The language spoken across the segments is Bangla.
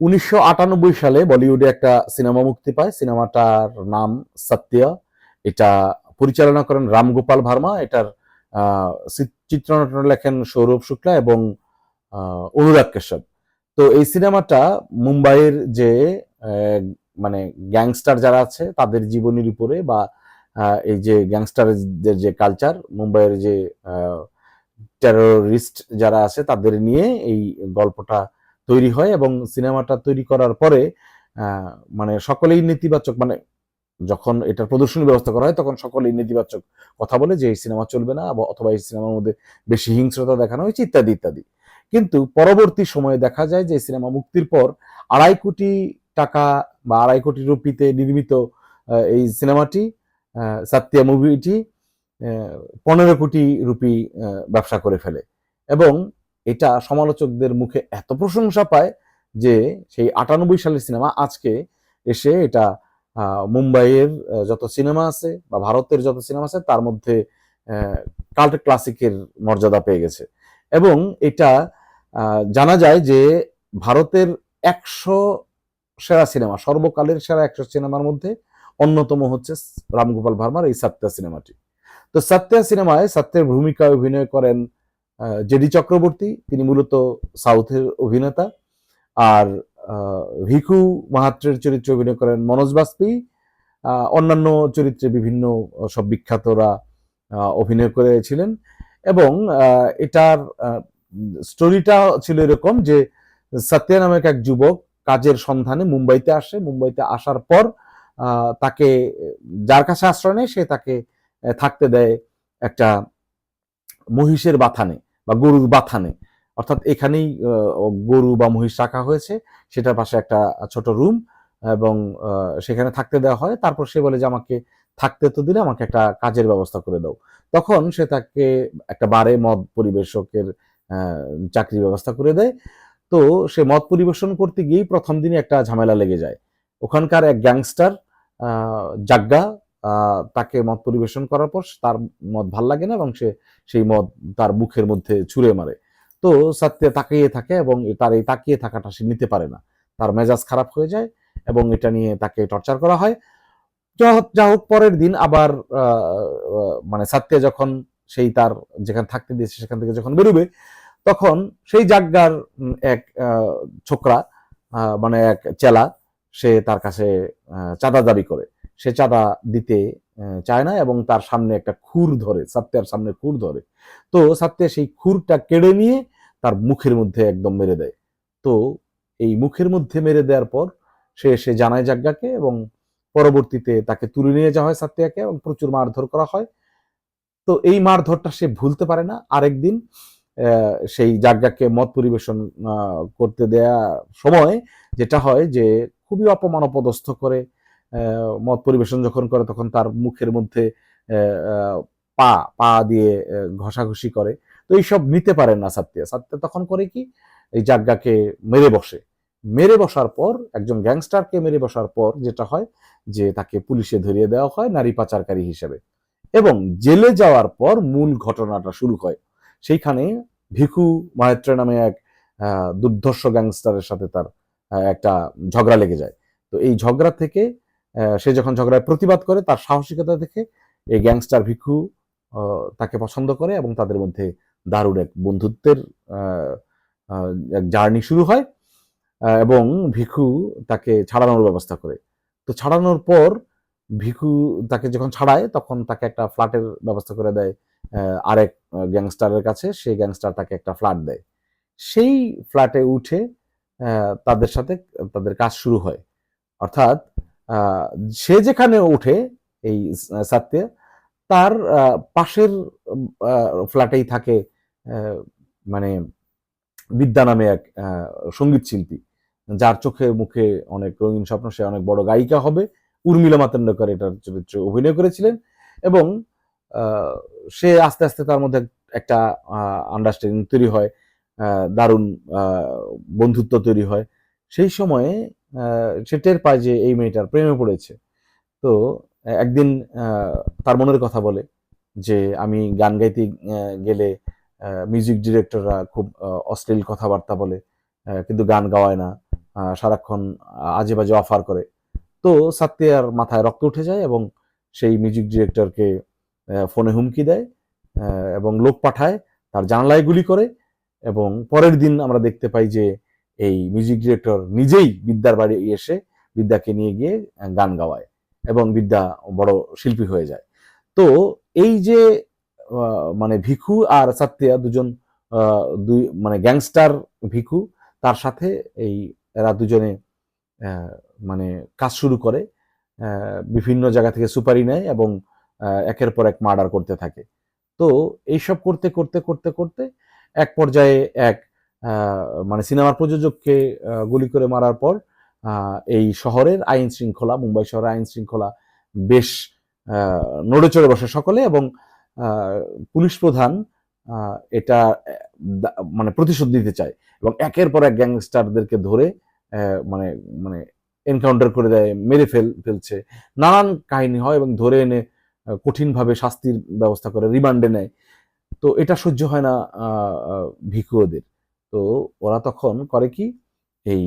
উনিশশো আটানব্বই সালে বলিউডে একটা সিনেমা মুক্তি পায়। সিনেমাটার নাম সত্য। এটা পরিচালনা করেন রামগোপাল ভার্মা। এটার চিত্রনাট্য লেখেন সৌরভ শুক্লা এবং অনুরাগ কেশব। তো এই সিনেমাটা মুম্বাইয়ের যে মানে গ্যাংস্টার যারা আছে, তাদের জীবনীর উপরে বা এই যে গ্যাংস্টারদের যে কালচার, মুম্বাইয়ের যে টেরোরিস্ট যারা আছে, তাদের নিয়ে এই গল্পটা তৈরি হয় এবং সিনেমাটা তৈরি করার পরে মানে সকলেই নেতিবাচক মানে যখন এটার প্রদর্শনী ব্যবস্থা করা হয়, তখন সকলেই নেতিবাচক কথা বলে যে এই সিনেমা চলবে না অথবা এই সিনেমার মধ্যে বেশি হিংস্রতা দেখানো হয়েছে, ইত্যাদি ইত্যাদি। কিন্তু পরবর্তী সময়ে দেখা যায় যে, সিনেমা মুক্তির পর আড়াই কোটি টাকা বা আড়াই কোটি রুপিতে নির্মিত এই সিনেমাটি সাত্যা মুভিটি পনেরো কোটি রুপি ব্যবসা করে ফেলে। এবং এটা সমালোচকদের মুখে এত প্রশংসা পায় যে সেই আটানব্বই সালের সিনেমা আজকে এসে এটা মুম্বাইয়ের যত সিনেমা আছে বা ভারতের যত সিনেমা আছে তার মধ্যে কাল্ট ক্লাসিকের মর্যাদা পেয়ে গেছে। এবং এটা জানা যায় যে ভারতের একশো সেরা সিনেমা, সর্বকালের সেরা একশো সিনেমার মধ্যে অন্যতম হচ্ছে রামগোপাল ভার্মার এই সাত্যা সিনেমাটি। তো সত্যা সিনেমায় সাত্যের ভূমিকায় অভিনয় করেন জেডি চক্রবর্তী, তিনি মূলত সাউথের অভিনেতা। আর ভিখু মাহাত্রের চরিত্রে অভিনয় করেন মনোজ বাজপেয়ী। অন্যান্য চরিত্রে বিভিন্ন সব বিখ্যাতরা অভিনয় করেছিলেন। এবং এটার স্টোরিটা ছিল এরকম যে, সত্য নামক এক যুবক কাজের সন্ধানে মুম্বাইতে আসে। মুম্বাইতে আসার পর তাকে, যার কাছে আশ্রয় নেয়, সে তাকে থাকতে দেয় একটা মহিষের বাথানে। বা গরুর বাথানে। অর্থাৎ এখানেই গরু বা মহিষ রাখা হয়েছে। সেটার পাশে একটা ছোট রুম এবং সেখানে থাকতে দেওয়া হয়। তারপর সে বলে যে, আমাকে থাকতে তো দিলে আমাকে একটা কাজের ব্যবস্থা করে দাও। তখন সে তাকে একটা বারে মদ পরিবেশকের চাকরির ব্যবস্থা করে দেয়। তো সে মদ পরিবেশন করতে গিয়েই প্রথম দিনে একটা ঝামেলা লেগে যায়। ওখানকার এক গ্যাংস্টার জাগ্গা তাকে মদ পরিবেশন করার পর তার মদ ভালো লাগে না এবং সে সেই মদ তার মুখের মধ্যে ছুঁড়ে মারে। তো সত্য তাকিয়ে থাকে এবং তার এই তাকিয়ে থাকাটা সে নিতে পারে না। তার মেজাজ খারাপ হয়ে যায় এবং এটা নিয়ে তাকে টর্চার করা হয়। যা হোক- পরের দিন আবার মানে সত্য যখন সেই তার যেখানে থাকতে দিয়েছে সেখান থেকে যখন বেরোবে, তখন সেই জাগ্গার এক ছোকরা মানে এক চেলা সে তার কাছে চাঁদা দাবি করে। সে চাঁদা দিতে চায় না এবং তার সামনে একটা খুর ধরে, সত্যের সামনে খুর ধরে। তো সত্যে সেই খুরটা কেড়ে নিয়ে তার মুখের মধ্যে একদম মেরে দেয়। তো এই মুখের মধ্যে মেরে দেওয়ার পর সে এসে জানায় জাজ্ঞাকে এবং পরবর্তীতে তাকে তুলে নিয়ে যাওয়া হয় সাত্যাকে এবং প্রচুর মারধর করা হয়। তো এই মারধরটা সে ভুলতে পারে না। আরেকদিন সেই জাজ্ঞাকে মত পরিবেশন করতে দেয়া সময় যেটা হয় যে খুবই অপমান অপদস্থ করে মত পরিবেশন যখন করে, তখন তার মুখের মধ্যে পা পা দিয়ে ঘষাঘষি করে। তো এইসব নিতে পারেন না সাত্য। সাত্য তখন করে কি? এই জাজ্ঞাকে মেরে বসে। মেরে বসার পর, একজন গ্যাংস্টারকে মেরে বসার পর যেটা হয় যে তাকে পুলিশে ধরিয়ে দেওয়া হয় নারী পাচারকারী হিসেবে। এবং জেলে যাওয়ার পর মূল ঘটনাটা শুরু হয়। সেইখানে ভিখু মাহেত্র নামে এক দুর্ধর্ষ গ্যাংস্টারের সাথে তার একটা ঝগড়া লেগে যায়। তো এই ঝগড়া থেকে সে যখন ঝগড়ায় প্রতিবাদ করে, তার সাহসিকতা দেখে এই গ্যাংস্টার ভিক্ষু তাকে পছন্দ করে এবং তাদের মধ্যে দারুণ এক বন্ধুত্বের এক জার্নি শুরু হয় এবং ভিখু তাকে ছাড়ানোর ব্যবস্থা করে। তো ছাড়ানোর পর ভিক্ষু তাকে যখন ছাড়ায়, তখন তাকে একটা ফ্ল্যাটের ব্যবস্থা করে দেয় আরেক গ্যাংস্টারের কাছে। সেই গ্যাংস্টার তাকে একটা ফ্ল্যাট দেয়। সেই ফ্ল্যাটে উঠে তাদের সাথে তাদের কাজ শুরু হয়। অর্থাৎ সে যেখানে ওঠে, এই সাত্যে, তার পাশের ফ্ল্যাটেই থাকে মানে বিদ্যা নামে এক সংগীত শিল্পী। যার চোখে মুখে অনেক রঙিন স্বপ্ন, সে অনেক বড় গায়িকা হবে। উর্মিলা মাতেন্ডকর এটার চরিত্রে অভিনয় করেছিলেন এবং সে আস্তে আস্তে তার মধ্যে একটা আন্ডারস্ট্যান্ডিং তৈরি হয় দারুণ বন্ধুত্ব তৈরি হয়। সেই সময়ে সে টের পায় যে এই মেয়েটার প্রেমে পড়েছে। তো একদিন তার মনের কথা বলে যে, আমি গান গাইতে গেলে মিউজিক ডিরেক্টররা খুব অশ্লীল কথাবার্তা বলে কিন্তু গান গাওয়ায় না সারাক্ষণ আজে বাজে অফার করে। তো সাত্তিয়ার মাথায় রক্ত উঠে যায় এবং সেই মিউজিক ডিরেক্টরকে ফোনে হুমকি দেয় এবং লোক পাঠায়, তার জানলায় গুলি করে এবং পরের দিন আমরা দেখতে পাই যে এই মিউজিক ডিরেক্টর নিজেই বিদ্যার বাড়ি এসে বিদ্যাকে নিয়ে গিয়ে গান গাওয়ায় এবং বিদ্যা বড় শিল্পী হয়ে যায়। তো এই যে মানে ভিখু আর সাত্তিয়া দুজন দুই মানে গ্যাংস্টার ভিখু, তার সাথে এই এরা দুজনে মানে কাজ শুরু করে বিভিন্ন জায়গা থেকে সুপারি নেয় এবং একের পর এক মার্ডার করতে থাকে। তো এইসব করতে করতে করতে করতে এক পর্যায়ে এক মানে সিনেমার প্রযোজককে গুলি করে মারার পর এই শহরের আইন শৃঙ্খলা, মুম্বাই শহরের আইন শৃঙ্খলা বেশ নড়ে চড়ে বসে সকলে এবং পুলিশ প্রধান এটা মানে প্রতিশোধ দিতে চায় এবং একের পর এক গ্যাংস্টারদেরকে ধরে মানে মানে এনকাউন্টার করে দেয়, মেরে ফেল, ফেলছে। নানান কাহিনী হয় এবং ধরে এনে কঠিনভাবে শাস্তির ব্যবস্থা করে, রিমান্ডে নেয়। তো এটা সহ্য হয় না ভিখুদের তো ওরা তখন করে কি? এই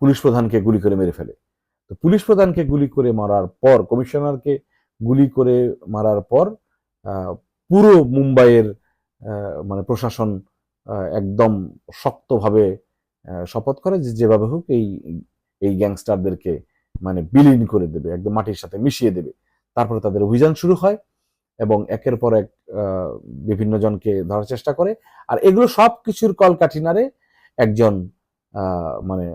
পুলিশ প্রধানকে গুলি করে মেরে ফেলে। তো পুলিশ প্রধানকে গুলি করে মারার পর, কমিশনারকে গুলি করে মারার পর পুরো মুম্বাইয়ের মানে প্রশাসন একদম শক্তভাবে শপথ করে যে যেভাবে হোক এই এই গ্যাংস্টারদেরকে মানে বিলীন করে দেবে, একদম মাটির সাথে মিশিয়ে দেবে। তারপরে তাদের অভিযান শুরু হয়। এবং একের পর এক বিভিন্ন জনকে ধরার চেষ্টা করে। আর এগুলো সব কিছুর কলকাঠিনারে একজন মানে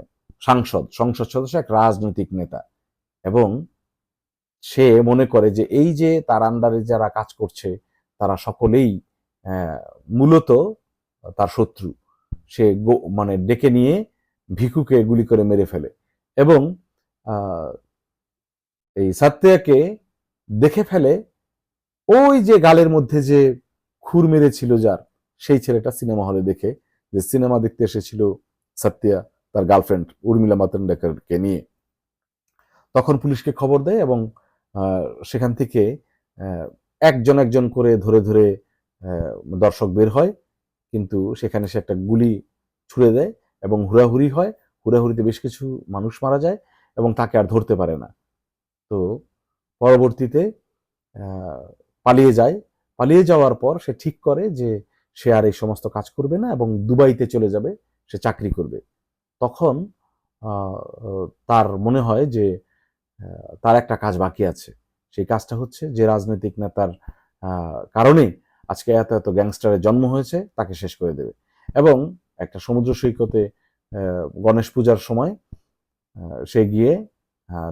সাংসদ, সংসদ সদস্য, এক রাজনৈতিক নেতা। এবং সে মনে করে যে এই যে তার আন্ডারে যারা কাজ করছে, তারা সকলেই মূলত তার শত্রু। সে মানে ডেকে নিয়ে ভিকুকে গুলি করে মেরে ফেলে। এবং এই সাত্যাকে দেখে ফেলে ওই যে গালের মধ্যে যে খুর মেরেছিল যার, সেই ছেলেটা সিনেমা হলে দেখে যে সিনেমা দেখতে এসেছিল সত্যা তার গার্লফ্রেন্ড উর্মিলা মাতন্ডাকরকে নিয়ে। তখন পুলিশকে খবর দেয় এবং সেখান থেকে একজন একজন করে ধরে ধরে দর্শক বের হয়। কিন্তু সেখানে সে একটা গুলি ছুড়ে দেয় এবং হুড়াহুড়ি হয়। হুড়াহুড়িতে বেশ কিছু মানুষ মারা যায় এবং তাকে আর ধরতে পারে না। তো পরবর্তীতে পালিয়ে যায়। পালিয়ে যাওয়ার পর সে ঠিক করে যে সে আর এই সমস্ত কাজ করবে না এবং দুবাইতে চলে যাবে, সে চাকরি করবে। তখন তার মনে হয় যে তার একটা কাজ বাকি আছে। সেই কাজটা হচ্ছে যে রাজনৈতিক নেতার কারণে আজকে এত এত গ্যাংস্টারের জন্ম হয়েছে, তাকে শেষ করে দেবে। এবং একটা সমুদ্র সৈকতে গণেশ পূজার সময় সে গিয়ে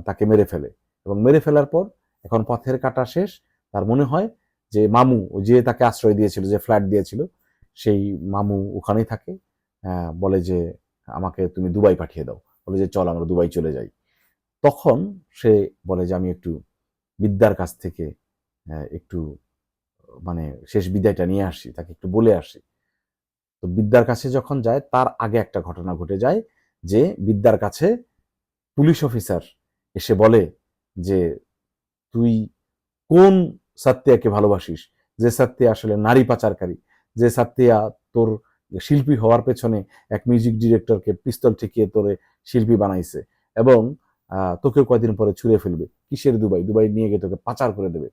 তাকে মেরে ফেলে। এবং মেরে ফেলার পর এখন পথের কাটা শেষ তার মনে হয় যে মামু ও যে তাকে আশ্রয় দিয়েছিল, যে ফ্ল্যাট দিয়েছিল, সেই মামু ওখানেই থাকে বলে যে আমাকে তুমি দুবাই পাঠিয়ে দাও। বলে যে চল আমরা দুবাই চলে যাই। তখন সে বলে যে আমি একটু বিদ্যার কাছ থেকে একটু মানে শেষ বিদায়টা নিয়ে আসি, তাকে একটু বলে আসি। তো বিদ্যার কাছে যখন যায়, তার আগে একটা ঘটনা ঘটে যায় যে বিদ্যার কাছে পুলিশ অফিসার এসে বলে যে, তুই কোন সাত্যাকে ভালোবাসিস যে সাত্যা আসলে নারী পাচারকারী যে সাত্যা তোর শিল্পী হওয়ার পেছনে এক মিউজিক ডিরেক্টরকে পিস্তল ঠেকিয়ে তোরে শিল্পী বানাইছে এবং আহ, তোকেও কয়দিন পরে ছুঁড়ে ফেলবে। কিসের দুবাই? দুবাই নিয়ে গিয়ে তোকে পাচার করে দেবে।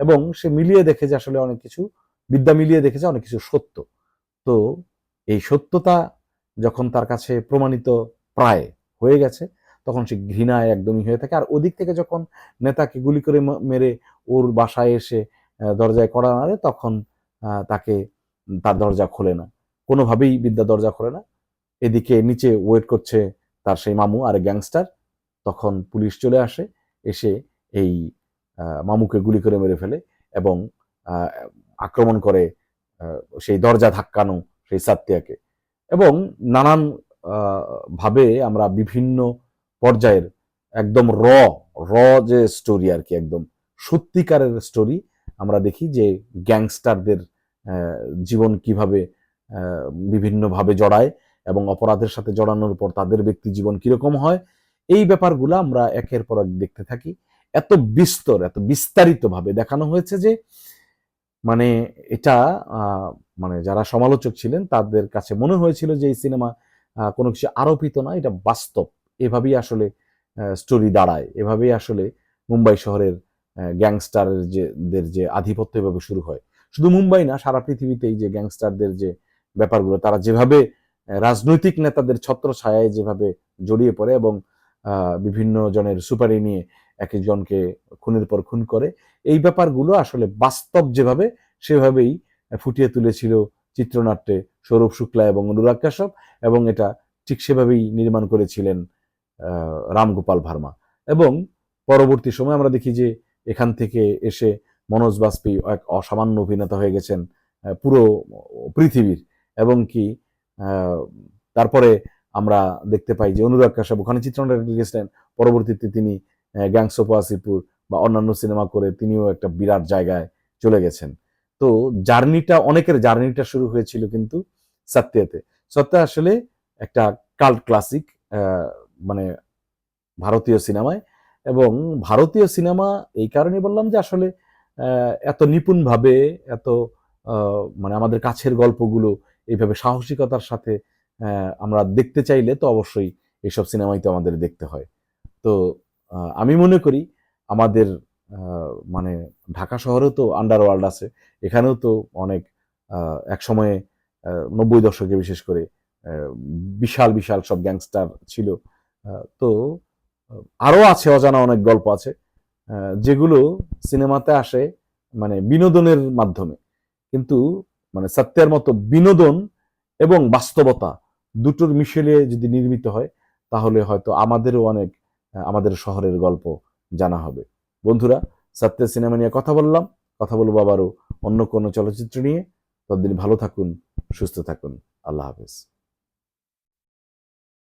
এবং সে মিলিয়ে দেখে যে আসলে অনেক কিছু বিদ্যা মিলিয়ে দেখেছে অনেক কিছু সত্য। তো এই সত্যতা যখন তার কাছে প্রমাণিত প্রায় হয়ে গেছে তখন সে ঘৃণায় একদমই হয়ে থাকে। আর ওদিক থেকে যখন নেতাকে গুলি করে মেরে ওর বাসায় এসে দরজায় কড়া নাড়ে, তখন তাকে তার দরজা খোলে না। কোনোভাবেই বিদ্যা দরজা খোলে না। এদিকে নিচে ওয়েট করছে তার সেই মামু আর গ্যাংস্টার। তখন পুলিশ চলে আসে, এসে এই মামুকে গুলি করে মেরে ফেলে এবং আক্রমণ করে সেই দরজা ধাক্কানো সেই সাত্যাকে এবং নানান ভাবে আমরা বিভিন্ন পর্যায়ের একদম র র যে স্টোরি আর কি একদম, সত্যিকারের স্টোরি আমরা দেখি যে গ্যাংস্টারদের জীবন কীভাবে বিভিন্নভাবে জড়ায় এবং অপরাধের সাথে জড়ানোর পর তাদের ব্যক্তি জীবন কীরকম হয়, এই ব্যাপারগুলো আমরা একের পর এক দেখতে থাকি। এত বিস্তর, এত বিস্তারিত ভাবে দেখানো হয়েছে যে মানে এটা মানে যারা সমালোচক ছিলেন তাদের কাছে মনে হয়েছিল যে এই সিনেমা কোনো কিছু আরোপিত না, এটা বাস্তব। এভাবেই আসলে স্টোরি দাঁড়ায়। এভাবেই আসলে মুম্বাই শহরের গ্যাংস্টারের যেদের যে আধিপত্য এভাবে শুরু হয়। শুধু মুম্বাই না, সারা পৃথিবীতেই যে গ্যাংস্টারদের যে ব্যাপারগুলো, তারা যেভাবে রাজনৈতিক নেতাদের ছত্র ছায়ায় যেভাবে জড়িয়ে পড়ে এবং বিভিন্ন জনের সুপারি নিয়ে এক একজনকে খুনের পর খুন করে, এই ব্যাপারগুলো আসলে বাস্তব যেভাবে, সেভাবেই ফুটিয়ে তুলেছিল চিত্রনাট্যে সৌরভ শুক্লা এবং অনুরাগ কাশ্যপ এবং এটা ঠিক সেভাবেই নির্মাণ করেছিলেন রামগোপাল ভার্মা। এবং পরবর্তী সময় আমরা দেখি যে এখান থেকে এসে মনোজ বাজপেয়ী এক অসামান্য অভিনেতা হয়ে গেছেন পুরো পৃথিবীর। এবং কি তারপরে আমরা দেখতে পাই যে অনুরাগ কাশ্যপ ওখানে চিত্রনাট্য লিখেছিলেন পরবর্তীতে তিনি গ্যাংস অফ বা অন্যান্য সিনেমা করে তিনিও একটা বিরাট জায়গায় চলে গেছেন। তো জার্নিটা, অনেকের জার্নিটা শুরু হয়েছিল কিন্তু সত্যতে সত্য আসলে একটা কাল্ট ক্লাসিক মানে ভারতীয় সিনেমায় এবং ভারতীয় সিনেমা এই কারণে বললাম যে আসলে এত নিপুণভাবে, এত মানে আমাদের কাছের গল্পগুলো এইভাবে সাহসিকতার সাথে আমরা দেখতে চাইলে তো অবশ্যই এইসব সিনেমাই তো আমাদের দেখতে হয়। তো আমি মনে করি আমাদের মানে ঢাকা শহরেও তো আন্ডারওয়ার্ল্ড আছে, এখানেও তো অনেক এক সময়ে নব্বই দশকে বিশেষ করে বিশাল বিশাল সব গ্যাংস্টার ছিল। তো আহ, আরও আছে অজানা অনেক গল্প আছে যেগুলো সিনেমাতে আসে মানে বিনোদনের মাধ্যমে। কিন্তু মানে সত্যের মতো বিনোদন এবং বাস্তবতা দুটোর মিশেলে যদি নির্মিত হয় তাহলে হয়তো আমাদেরও অনেক আমাদের শহরের গল্প জানা হবে। বন্ধুরা সত্যের সিনেমা নিয়ে কথা বললাম। কথা বলব আবারও অন্য কোনো চলচ্চিত্র নিয়ে। ততদিন ভালো থাকুন সুস্থ থাকুন। আল্লাহ হাফেজ।